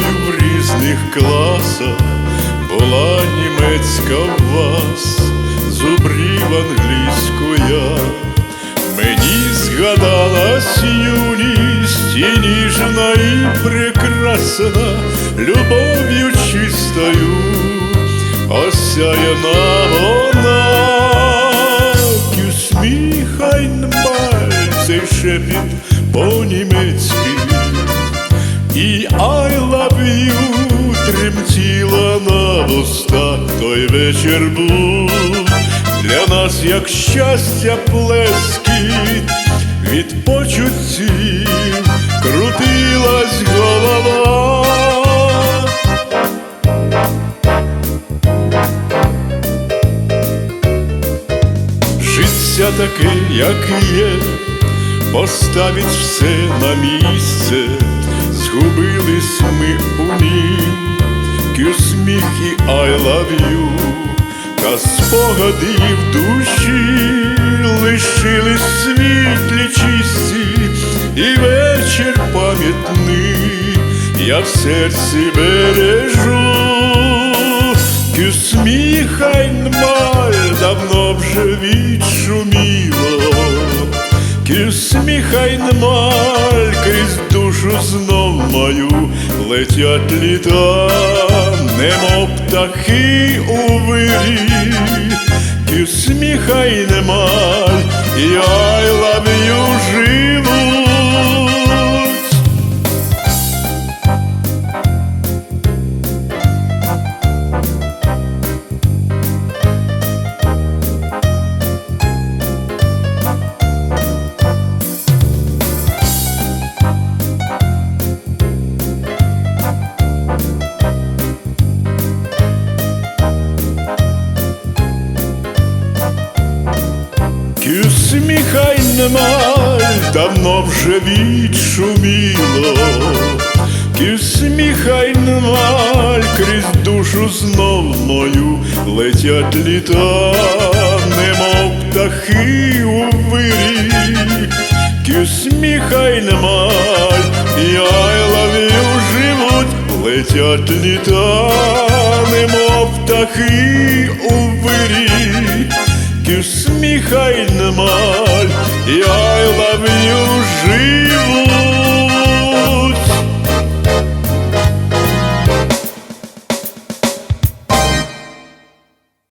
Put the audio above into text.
Нуль в різних класах. Була німецька в вас, зубрів англійською, мені згадалась юність і ніжна, і прекрасна, любов'ю чистою, осяяна вона, Кюсміхайн мальцей шепіт по німецьки і I love you тремтіла на вустах той вечір був для нас, як щастя плескіт від почуттів крутилась голова. Життя таке, як є, поставить все на місце, згубились ми у нім, Кюсміх і I love you, та спогади в душі лишились світлі чисті, і вечір пам'ятний я в серці бережу. Кюсміхайнмаль давно вже відшуміло, Кюсміхайнмаль крізь душу знов мою летять літа, немов птахи у вирі, Кюсміхайнмаль, і I Кюсміхайнмаль давно вже відшуміло, Кюсміхайнмаль крізь душу знов мою летять літа, немов птахи у вирі, Кюсміхайнмаль, і I love you живуть, летять літа, немов птахи у вирі. Кюсміхайнмаль, і I love you живуть.